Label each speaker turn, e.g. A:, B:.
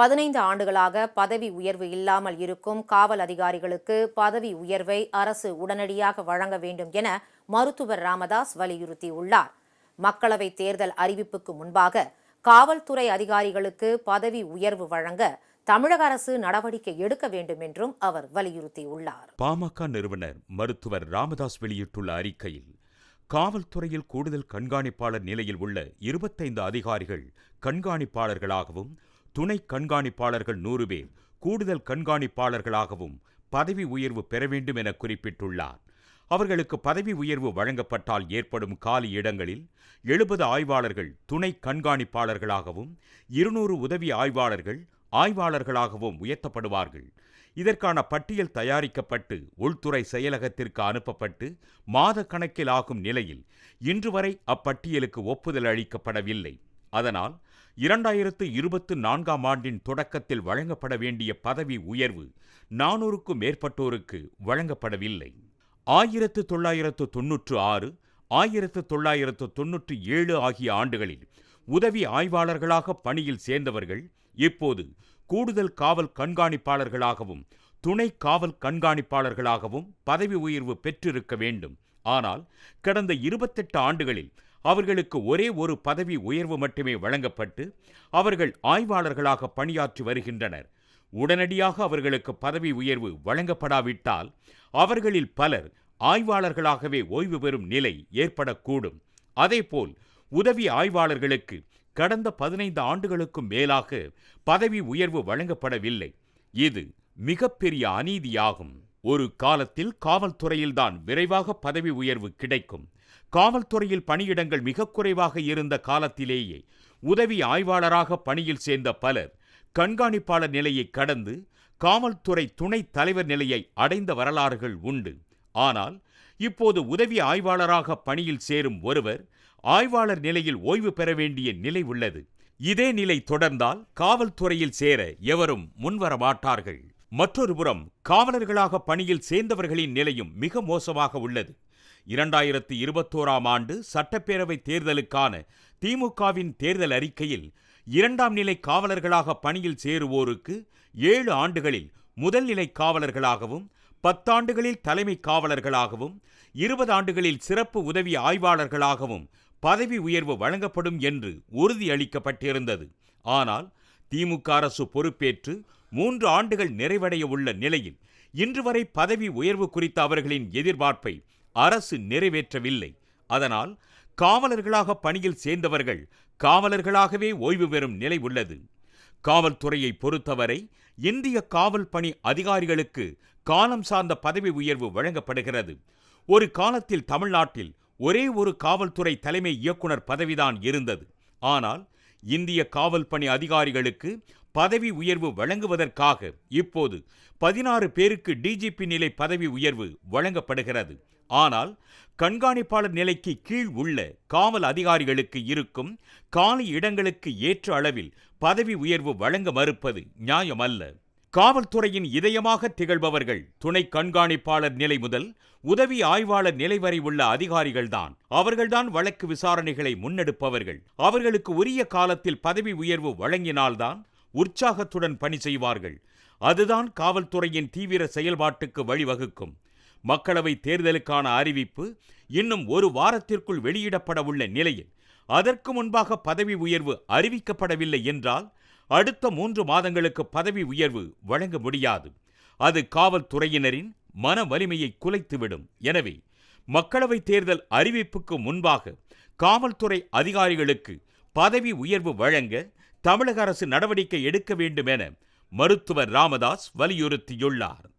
A: பதினைந்து ஆண்டுகளாக பதவி உயர்வு இல்லாமல் இருக்கும் காவல் அதிகாரிகளுக்கு பதவி உயர்வை அரசு உடனடியாக வழங்க வேண்டும் என மருத்துவர் ராமதாஸ் வலியுறுத்தியுள்ளார். மக்களவைத் தேர்தல் அறிவிப்புக்கு முன்பாக காவல்துறை அதிகாரிகளுக்கு பதவி உயர்வு வழங்க தமிழக அரசு நடவடிக்கை எடுக்க வேண்டும் என்றும் அவர் வலியுறுத்தியுள்ளார்.
B: பாமக நிறுவனர் மருத்துவர் ராமதாஸ் வெளியிட்டுள்ள அறிக்கையில் காவல்துறையில் கூடுதல் கண்காணிப்பாளர் நிலையில் உள்ள இருபத்தைந்து அதிகாரிகள் கண்காணிப்பாளர்களாகவும் துணை கண்காணிப்பாளர்கள் நூறு பேர் கூடுதல் கண்காணிப்பாளர்களாகவும் பதவி உயர்வு பெற வேண்டும் என குறிப்பிட்டுள்ளார். அவர்களுக்கு பதவி உயர்வு வழங்கப்பட்டால் ஏற்படும் காலி இடங்களில் எழுபது ஆய்வாளர்கள் துணை கண்காணிப்பாளர்களாகவும் இருநூறு உதவி ஆய்வாளர்கள் ஆய்வாளர்களாகவும் உயர்த்தப்படுவார்கள். இதற்கான பட்டியல் தயாரிக்கப்பட்டு உள்துறை செயலகத்திற்கு அனுப்பப்பட்டு மாத கணக்கில் ஆகும் நிலையில் இன்று வரை அப்பட்டியலுக்கு ஒப்புதல் அளிக்கப்படவில்லை. அதனால் இரண்டாயிரத்து இருபத்து நான்காம் ஆண்டின் தொடக்கத்தில் வழங்கப்பட வேண்டிய பதவி உயர்வு நானூறுக்கும் மேற்பட்டோருக்கு வழங்கப்படவில்லை. ஆயிரத்து தொள்ளாயிரத்து தொன்னூற்று ஆறு ஆயிரத்து தொள்ளாயிரத்து தொன்னூற்று ஏழு ஆகிய ஆண்டுகளில் உதவி ஆய்வாளர்களாக பணியில் சேர்ந்தவர்கள் இப்போது கூடுதல் காவல் கண்காணிப்பாளர்களாகவும் துணை காவல் கண்காணிப்பாளர்களாகவும் பதவி உயர்வு பெற்றிருக்க வேண்டும். ஆனால் கடந்த இருபத்தெட்டு ஆண்டுகளில் அவர்களுக்கு ஒரே ஒரு பதவி உயர்வு மட்டுமே வழங்கப்பட்டு அவர்கள் ஆய்வாளர்களாக பணியாற்றி வருகின்றனர். உடனடியாக அவர்களுக்கு பதவி உயர்வு வழங்கப்படாவிட்டால் அவர்களில் பலர் ஆய்வாளர்களாகவே ஓய்வு பெறும் நிலை ஏற்படக்கூடும். அதேபோல் உதவி ஆய்வாளர்களுக்கு கடந்த பதினைந்து ஆண்டுகளுக்கும் மேலாக பதவி உயர்வு வழங்கப்படவில்லை. இது மிகப்பெரிய அநீதியாகும். ஒரு காலத்தில் காவல்துறையில்தான் விரைவாக பதவி உயர்வு கிடைக்கும். காவல்துறையில் பணியிடங்கள் மிக குறைவாக இருந்த காலத்திலேயே உதவி ஆய்வாளராக பணியில் சேர்ந்த பலர் கண்காணிப்பாளர் நிலையை கடந்து காவல்துறை துணைத் தலைவர் நிலையை அடைந்த வரலாறுகள் உண்டு. ஆனால் இப்போது உதவி ஆய்வாளராக பணியில் சேரும் ஒருவர் ஆய்வாளர் நிலையில் ஓய்வு பெற வேண்டிய நிலை உள்ளது. இதே நிலை தொடர்ந்தால் காவல்துறையில் சேர எவரும் முன்வர மாட்டார்கள் மற்றொரு புறம் காவலர்களாக பணியில் சேர்ந்தவர்களின் நிலையும் மிக மோசமாக உள்ளது. இரண்டாயிரத்து இருபத்தோராம் ஆண்டு சட்டப்பேரவை தேர்தலுக்கான திமுகவின் தேர்தல் அறிக்கையில் இரண்டாம் நிலை காவலர்களாக பணியில் சேருவோருக்கு ஏழு ஆண்டுகளில் முதல் நிலை காவலர்களாகவும் பத்தாண்டுகளில் தலைமை காவலர்களாகவும் இருபது ஆண்டுகளில் சிறப்பு உதவி ஆய்வாளர்களாகவும் பதவி உயர்வு வழங்கப்படும் என்று உறுதியளிக்கப்பட்டிருந்தது. ஆனால் திமுக அரசு பொறுப்பேற்று மூன்று ஆண்டுகள் நிறைவடைய உள்ள நிலையில் இன்று வரை பதவி உயர்வு குறித்த அவர்களின் எதிர்பார்ப்பை அரசு நிறைவேற்றவில்லை. அதனால் காவலர்களாக பணியில் சேர்ந்தவர்கள் காவலர்களாகவே ஓய்வு பெறும் நிலை உள்ளது. காவல்துறையை பொறுத்தவரை இந்திய காவல் பணி அதிகாரிகளுக்கு காலம் சார்ந்த பதவி உயர்வு வழங்கப்படுகிறது. ஒரு காலத்தில் தமிழ்நாட்டில் ஒரே ஒரு காவல்துறை தலைமை இயக்குனர் பதவிதான் இருந்தது. ஆனால் இந்திய காவல் பணி அதிகாரிகளுக்கு பதவி உயர்வு வழங்குவதற்காக இப்போது பதினாறு பேருக்கு டிஜிபி நிலை பதவி உயர்வு வழங்கப்படுகிறது. ஆனால் கண்காணிப்பாளர் நிலைக்கு கீழ் உள்ள காவல் அதிகாரிகளுக்கு இருக்கும் காலி இடங்களுக்கு ஏற்ற அளவில் பதவி உயர்வு வழங்க மறுப்பது நியாயமல்ல. காவல்துறையின் இதயமாக திகழ்பவர்கள் துணை கண்காணிப்பாளர் நிலை முதல் உதவி ஆய்வாளர் நிலை வரை உள்ள அதிகாரிகள்தான். அவர்கள்தான் வழக்கு விசாரணைகளை முன்னெடுப்பவர்கள். அவர்களுக்கு உரிய காலத்தில் பதவி உயர்வு வழங்கினால்தான் உற்சாகத்துடன் பணி செய்வார்கள். அதுதான் காவல்துறையின் தீவிர செயல்பாட்டுக்கு வழிவகுக்கும். மக்களவை தேர்தலுக்கான அறிவிப்பு இன்னும் ஒரு வாரத்திற்குள் வெளியிடப்பட உள்ள நிலையில் அதற்கு முன்பாக பதவி உயர்வு அறிவிக்கப்படவில்லை என்றால் அடுத்த மூன்று மாதங்களுக்கு பதவி உயர்வு வழங்க முடியாது. அது காவல்துறையினரின் மன வலிமையை குலைத்துவிடும். எனவே மக்களவைத் தேர்தல் அறிவிப்புக்கு முன்பாக காவல்துறை அதிகாரிகளுக்கு பதவி உயர்வு வழங்க தமிழக அரசு நடவடிக்கை எடுக்க வேண்டும் என மருத்துவர் ராமதாஸ் வலியுறுத்தியுள்ளார்.